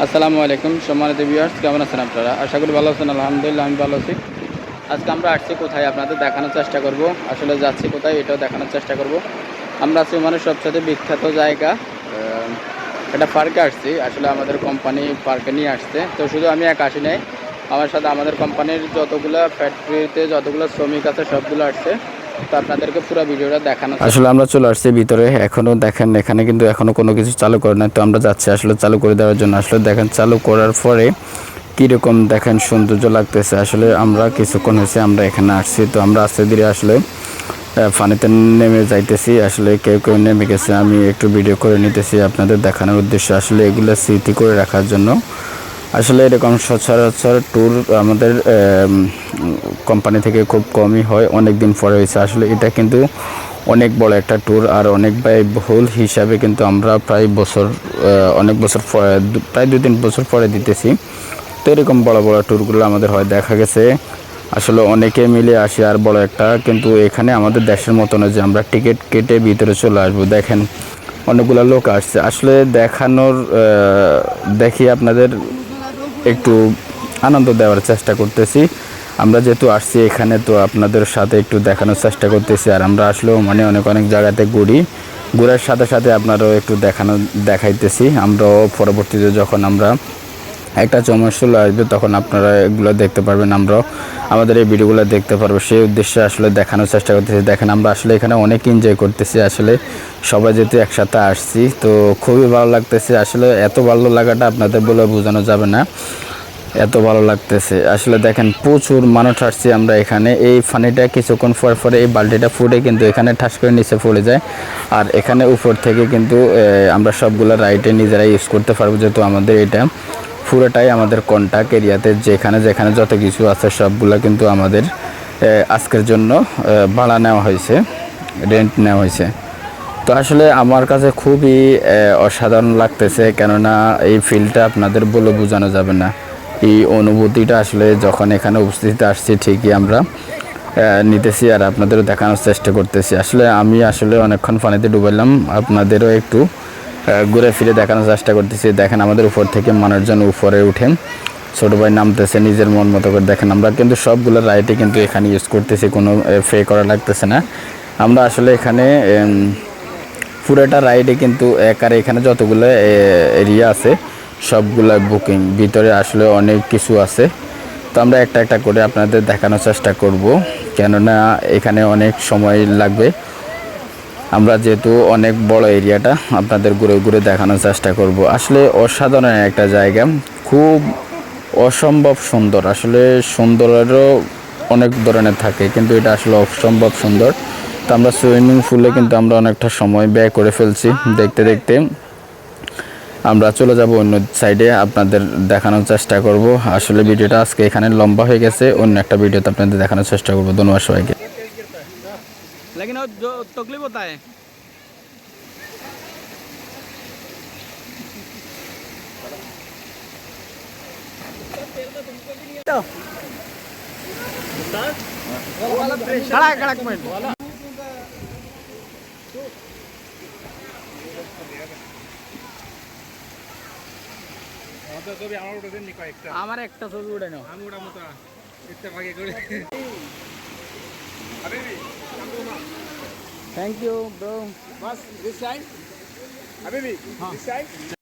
আসসালামু আলাইকুম, সম্মানিত ভিউয়ার্স কেমন আছেন আপনারা? আশা করি ভালো আছেন, আলহামদুলিল্লাহ আমি ভালো আছি। আজকে আমরা আসছি কোথায় আপনাদের দেখানোর চেষ্টা করব। আসলে যাচ্ছি কোথায় এটাও দেখানোর চেষ্টা করব। আমরা আছি মানে সবচেয়ে বিখ্যাত জায়গা একটা পার্কে আসছি। আসলে আমাদের কোম্পানি পার্কে নিয়ে আসছে। তো শুধু আমি এক আসি নাই, আমার সাথে আমাদের কোম্পানির যতগুলো ফ্যাক্টরিতে যতগুলো শ্রমিক আছে, সবগুলো আসছে। তো আপনাদেরকে পুরো ভিডিওটা দেখানো আসলে আমরা চলে আসছি ভিতরে, এখনও দেখেন, এখানে কিন্তু এখনও কোনো কিছু চালু করে নাই। তো আমরা যাচ্ছি আসলে চালু করে দেওয়ার জন্য। আসলে দেখেন, চালু করার পরে কীরকম দেখেন সৌন্দর্য লাগতেছে। আসলে আমরা কিছুক্ষণ হয়েছে আমরা এখানে আসছি। তো আমরা আস্তে ধীরে আসলে পানিতে নেমে যাইতেছি। আসলে কেউ কেউ নেমে গেছে, আমি একটু ভিডিও করে নিতেছি আপনাদের দেখানোর উদ্দেশ্যে। আসলে এগুলো স্মৃতি করে রাখার জন্য আসলে এরকম সচরাচর ট্যুর আমাদের কোম্পানি থেকে খুব কমই হয় অনেক দিন পরে হয়েছে। আসলে এটা কিন্তু অনেক বড় একটা ট্যুর আর অনেক ব্যয়বহুল হিসাবে কিন্তু আমরা প্রায় বছর অনেক বছর পরে প্রায় দু তিন বছর পরে দিতেছি। তো এরকম বড় বড় ট্যুরগুলো আমাদের হয়, দেখা গেছে। আসলে অনেকে মিলে আসি আর বড় একটা, কিন্তু এখানে আমাদের দেশের মতো না যে আমরা টিকিট কেটে ভিতরে চলে আসব। দেখেন, অনেকগুলো লোক আসছে। আসলে দেখানোর দেখি আপনাদের একটু আনন্দ দেওয়ার চেষ্টা করতেছি। আমরা যেহেতু আসছি এখানে, তো আপনাদের সাথে একটু দেখানোর চেষ্টা করতেছি। আর আমরা আসলেও মানে অনেক অনেক জায়গাতে ঘুরি। ঘুরার সাথে সাথে আপনারাও একটু দেখানো, দেখাইতেছি। আমরাও পরবর্তীতে যখন আমরা একটা চমৎসল আসবে, তখন আপনারা এগুলো দেখতে পারবেন, আমরাও আমাদের এই ভিডিওগুলো দেখতে পারব। সেই উদ্দেশ্যে আসলে দেখানোর চেষ্টা করতেছি। দেখেন, আমরা আসলে এখানে অনেক এনজয় করতেছি, আসলে সবাই যেহেতু একসাথে আসছি, তো খুবই ভালো লাগতেছে। আসলে এত ভালো লাগাটা আপনাদের বলে বোঝানো যাবে না, এত ভালো লাগতেছে। আসলে দেখেন, প্রচুর মানুষ আসছে আমরা এখানে। এই ফানিটা কিছুক্ষণ পর পরে এই বালতিটা ফুটে কিন্তু এখানে ঠাস করে নিচে পড়ে যায়। আর এখানে উপর থেকে কিন্তু আমরা সবগুলো রাইটে নিজেরাই ইউজ করতে পারব যেহেতু আমাদের এটা। পুরোটাই আমাদের কন্ট্যাক্ট এরিয়াতে যেখানে যেখানে যত কিছু আছে সবগুলো কিন্তু আমাদের আজকের জন্য ভাড়া নেওয়া হয়েছে রেন্ট নেওয়া হয়েছে। তো আসলে আমার কাছে খুবই অসাধারণ লাগতেছে কেননা এই ফিলটা আপনাদের বলে বোঝানো যাবে না। এই অনুভূতিটা আসলে যখন এখানে উপস্থিত আসছি ঠিকই আমরা নিতেছি আর আপনাদেরও দেখানোর চেষ্টা করতেছি। আসলে আমি আসলে অনেকক্ষণ পানিতে ডুবাইলাম, আপনাদেরও একটু ঘুরে ফিরে দেখানোর চেষ্টা করতেছি। দেখেন আমাদের উপর থেকে মানুষজন উপরে উঠেন ছোটো ভাই নামতেছে, নিজের মন মতো করে দেখেন আমরা। কিন্তু সবগুলো রাইটে কিন্তু এখানে ইউজ করতেছি, কোনো ফে করা লাগতেছে না। আমরা আসলে এখানে পুরোটা রাইডে কিন্তু একারে এখানে যতগুলো এরিয়া আছে, সবগুলো বুকিং ভিতরে আসলে অনেক কিছু আছে। তো আমরা একটা একটা করে আপনাদের দেখানোর চেষ্টা করব। কেননা এখানে অনেক সময় লাগবে। আমরা যেহেতু অনেক বড় এরিয়াটা আপনাদের ঘুরে ঘুরে দেখানোর চেষ্টা করব। আসলে অসাধারণ একটা জায়গা। খুব অসম্ভব সুন্দর। আসলে সুন্দরেরও অনেক ধরনের থাকে, কিন্তু এটা আসলে অসম্ভব সুন্দর। তো আমরা সুইমিং পুলে কিন্তু আমরা অনেকটা সময় ব্যয় করে ফেলছি দেখতে দেখতে। আমরা চলে যাব অন্য সাইডে আপনাদের দেখানোর চেষ্টা করব। আসলে ভিডিওটা আজকে এখানে লম্বা হয়ে গেছে। অন্য একটা ভিডিওতে আপনাদের দেখানোর চেষ্টা করব। ধন্যবাদ সবাইকে। लेकिन वो जो तकलीफ होता है खड़ा है, खड़ा एक मिनट আমার একটা ছবি উঠে নাও Thank you, bro. What this side? Habibi, huh. this side?